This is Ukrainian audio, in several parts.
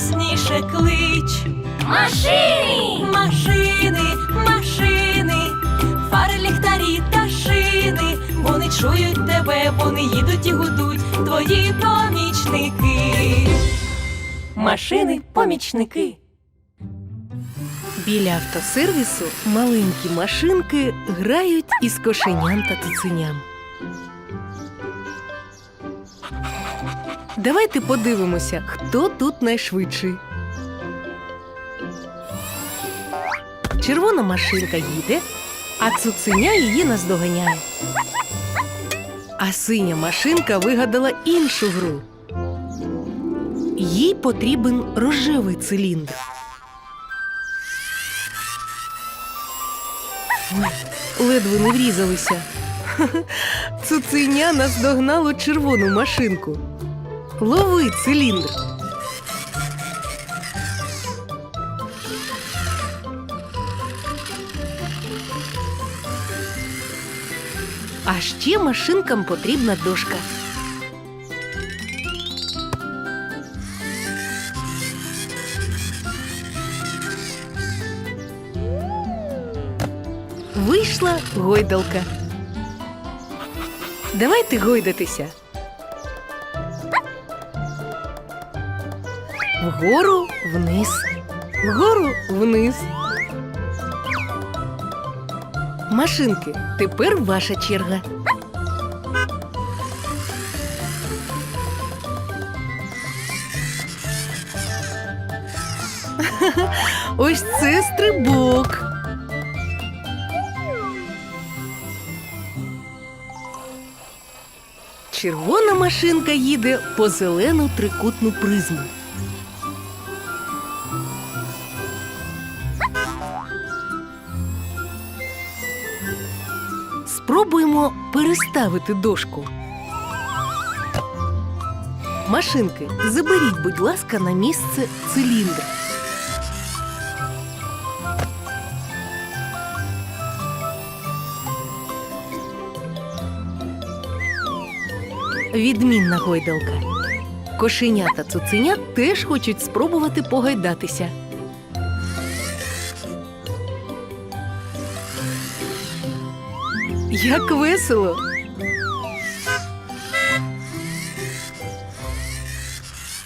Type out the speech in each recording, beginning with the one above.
голосніше, клич. Машини! Машини, машини, фари, ліхтарі та шини, вони чують тебе, вони їдуть і гудуть, твої помічники. Машини, помічники. Біля автосервісу маленькі машинки грають із кошеням та цуценям. Давайте подивимося, хто тут найшвидший. Червона машинка їде, а цуценя її наздоганяє. А синя машинка вигадала іншу гру. Їй потрібен рожевий циліндр. Ой, ледве не врізалися. Цуценя наздогнало червону машинку. Лови циліндр. А ще машинкам потрібна дошка. Вийшла гойдалка. Давайте гойдатися. Вгору вниз. Вгору вниз. Машинки, тепер ваша черга. Ось це стрибок. Червона машинка їде по зелену трикутну призму. Спробуємо переставити дошку. Машинки, заберіть, будь ласка, на місце циліндр. Відмінна гойдалка. Кошеня та цуценя теж хочуть спробувати погайдатися. Як весело!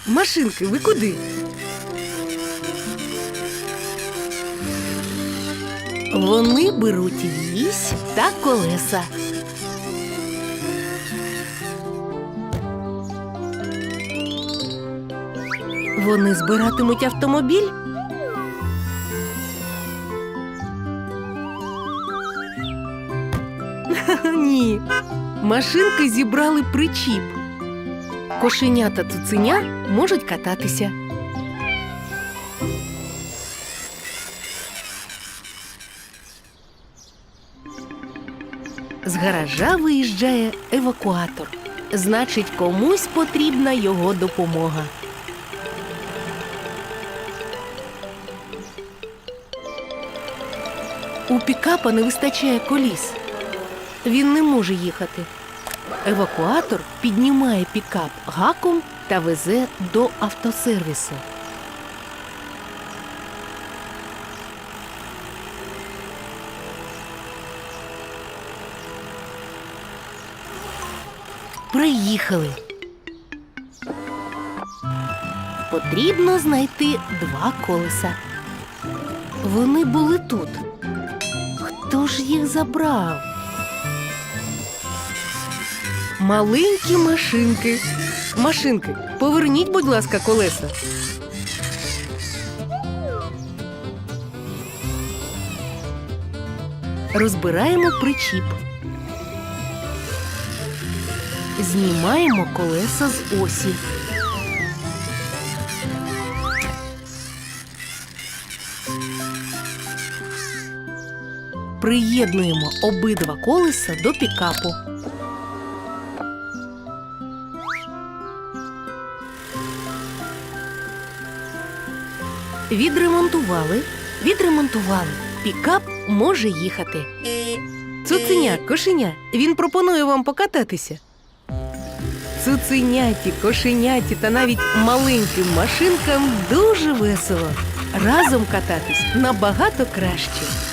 Машинки, ви куди? Вони беруть вісь та колеса. Вони збиратимуть автомобіль? Машинки зібрали причіп. Кошеня та цуценя можуть кататися. З гаража виїжджає евакуатор. Значить, комусь потрібна його допомога. У пікапа не вистачає коліс. Він не може їхати. Евакуатор піднімає пікап гаком та везе до автосервісу. Приїхали. Потрібно знайти два колеса. Вони були тут. Хто ж їх забрав? Маленькі машинки. Машинки, поверніть, будь ласка, колеса. Розбираємо причіп. Знімаємо колеса з осі. Приєднуємо обидва колеса до пікапу. Відремонтували, відремонтували. Пікап може їхати. Цуценя, кошеня, він пропонує вам покататися. Цуценяті, кошеняті та навіть маленьким машинкам дуже весело. Разом кататись набагато краще.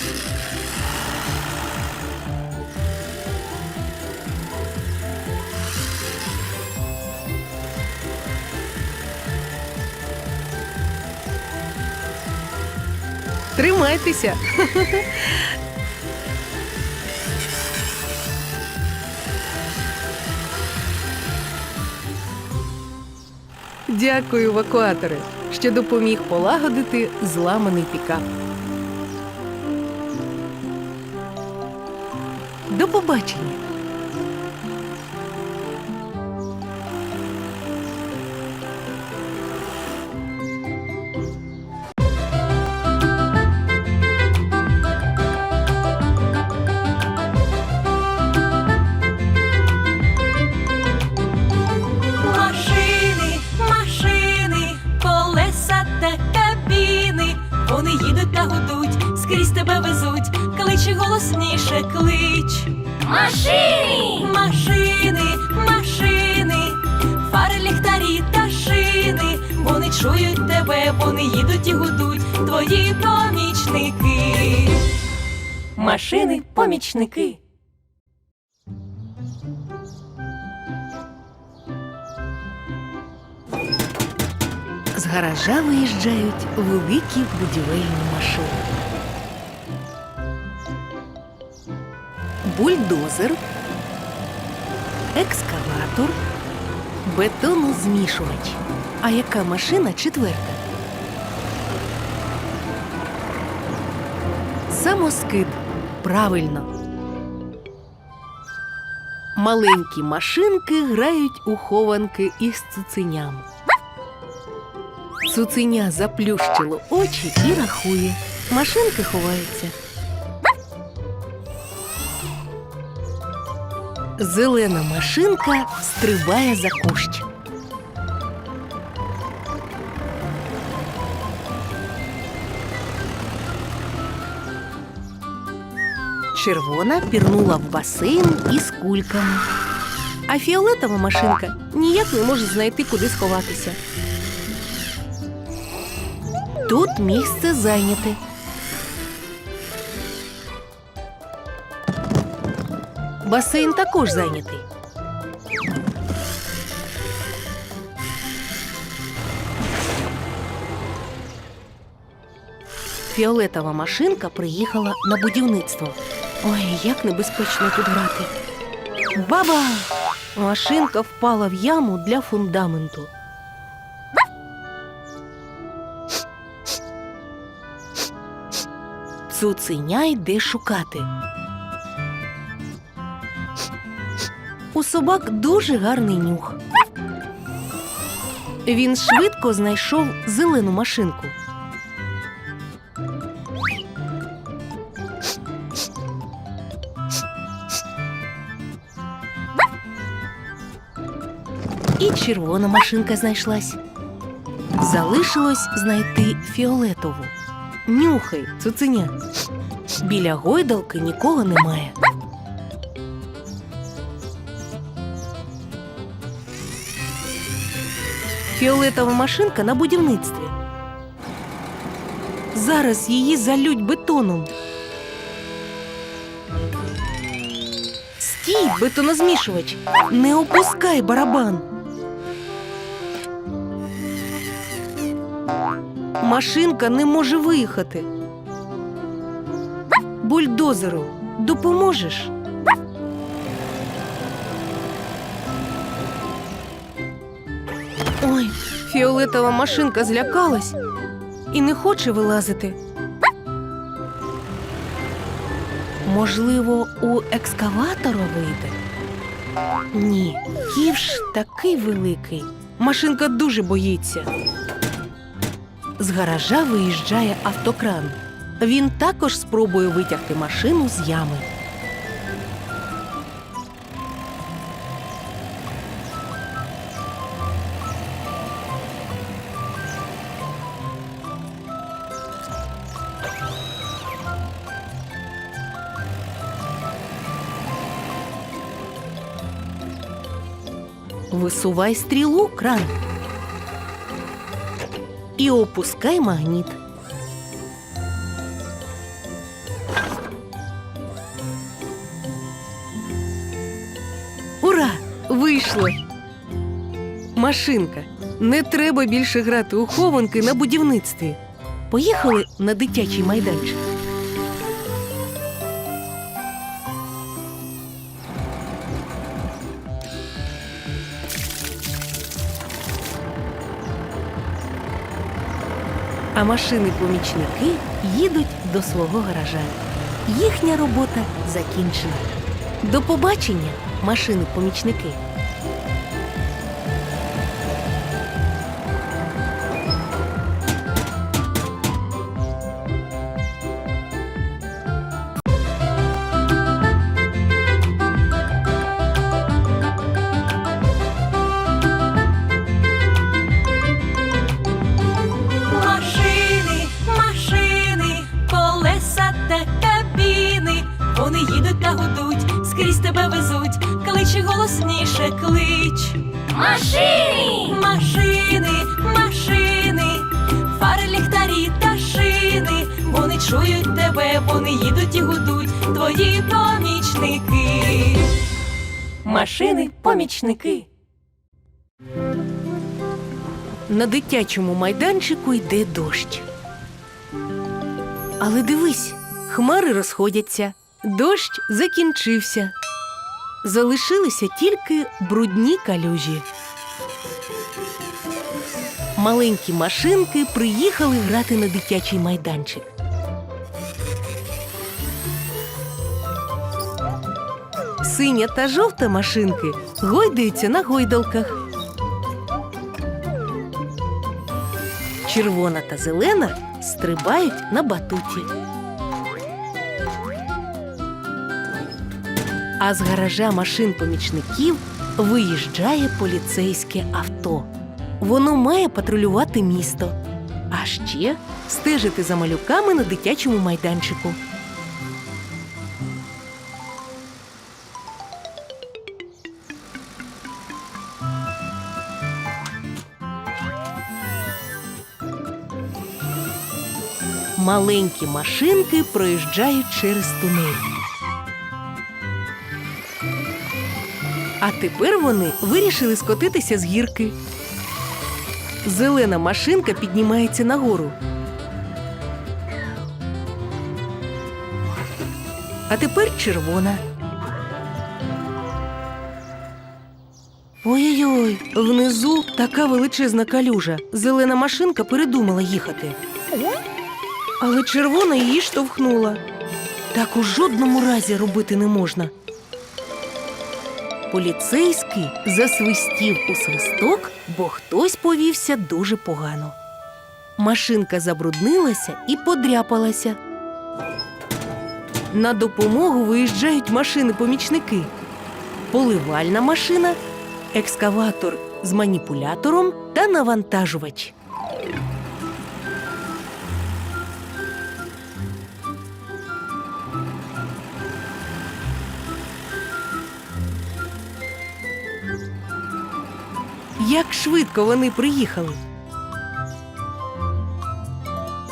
Тримайтеся. Дякую, евакуатори, що допоміг полагодити зламаний пікап. До побачення. Твої помічники. Машини, помічники. З гаража виїжджають великі будівельні машини. Бульдозер, екскаватор, бетонозмішувач. А яка машина четверта? Самоскид. Правильно. Маленькі машинки грають у хованки із цуценям. Цуценя заплющило очі і рахує. Машинки ховаються. Зелена машинка стрибає за кущ. Червона пірнула в басейн із кульками. А фіолетова машинка ніяк не може знайти, куди сховатися. Тут місце зайняте. Басейн також зайнятий. Фіолетова машинка приїхала на будівництво. Ой, як небезпечно тут грати. Баба! Машинка впала в яму для фундаменту. Цуценя йде шукати. У собак дуже гарний нюх. Він швидко знайшов зелену машинку. Червона машинка знайшлась. Залишилось знайти фіолетову. Нюхай, цуценя. Біля гойдалки нікого немає. Фіолетова машинка на будівництві. Зараз її залють бетоном. Стій, бетонозмішувач! Не опускай барабан. Машинка не може виїхати. Бульдозеру, допоможеш? Ой, фіолетова машинка злякалась і не хоче вилазити. Можливо, у екскаватора вийде? Ні, ківш такий великий. Машинка дуже боїться. З гаража виїжджає автокран. Він також спробує витягти машину з ями. Висувай стрілу, кран. І опускай магніт. Ура! Вийшло! Машинка. Не треба більше грати у хованки на будівництві. Поїхали на дитячий майданчик. А машини-помічники їдуть до свого гаража. Їхня робота закінчена. До побачення, машини-помічники. Тебе везуть, кличе голосніше, клич. Машини! Машини, машини, фари, ліхтарі та шини. Вони чують тебе, вони їдуть і гудуть, твої помічники. Машини, помічники. На дитячому майданчику йде дощ. Але дивись, хмари розходяться, дощ закінчився. Залишилися тільки брудні калюжі. Маленькі машинки приїхали грати на дитячий майданчик. Синя та жовта машинки гойдаються на гойдалках. Червона та зелена стрибають на батуті. А з гаража машин помічників виїжджає поліцейське авто. Воно має патрулювати місто, а ще стежити за малюками на дитячому майданчику. Маленькі машинки проїжджають через тунель. А тепер вони вирішили скотитися з гірки. Зелена машинка піднімається нагору. А тепер червона. Ой-ой-ой, внизу така величезна калюжа. Зелена машинка передумала їхати. Але червона її штовхнула. Так у жодному разі робити не можна. Поліцейський засвистів у свисток, бо хтось повівся дуже погано. Машинка забруднилася і подряпалася. На допомогу виїжджають машини-помічники. Поливальна машина, екскаватор з маніпулятором та навантажувач. Як швидко вони приїхали.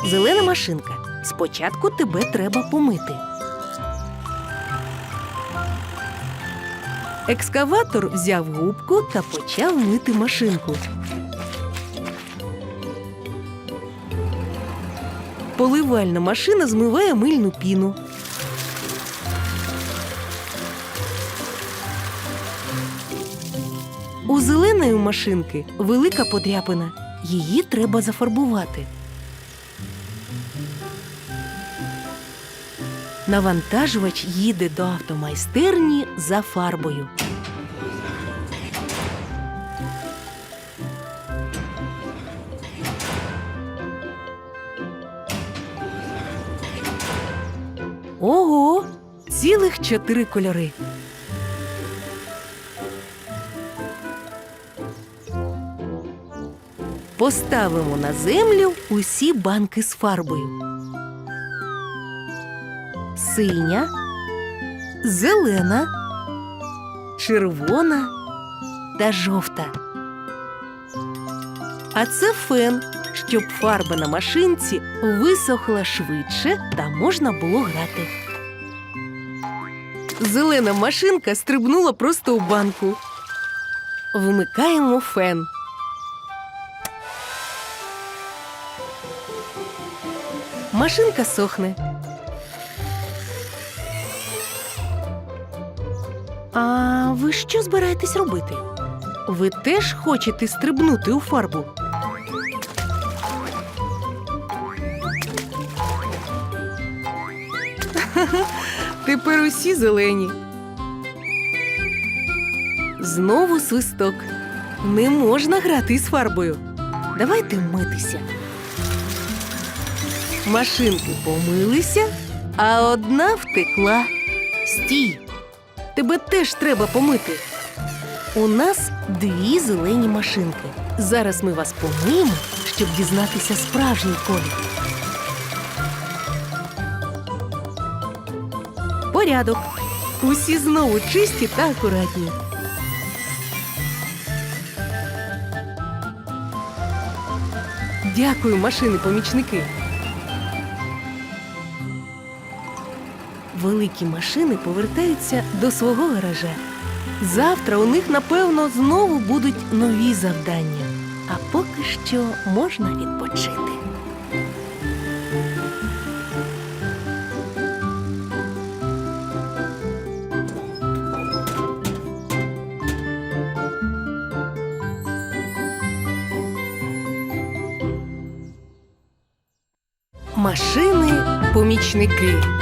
Зелена машинка. Спочатку тебе треба помити. Екскаватор взяв губку та почав мити машинку. Поливальна машина змиває мильну піну. Зеленої машинки велика подряпина. Її треба зафарбувати. Навантажувач їде до автомайстерні за фарбою. Ого! Цілих чотири кольори. Поставимо на землю усі банки з фарбою. Синя, зелена, червона та жовта. А це фен, щоб фарба на машинці висохла швидше та можна було грати. Зелена машинка стрибнула просто у банку. Вмикаємо фен. Машинка сохне. А ви що збираєтесь робити? Ви теж хочете стрибнути у фарбу? Тепер усі зелені. Знову свисток. Не можна грати з фарбою. Давайте митися. Машинки помилися, а одна втекла. Стій! Тебе теж треба помити. У нас дві зелені машинки. Зараз ми вас помиємо, щоб дізнатися справжній колір. Порядок. Усі знову чисті та акуратні. Дякую, машини-помічники. Великі машини повертаються до свого гаража. Завтра у них, напевно, знову будуть нові завдання. А поки що можна відпочити. Машини помічники.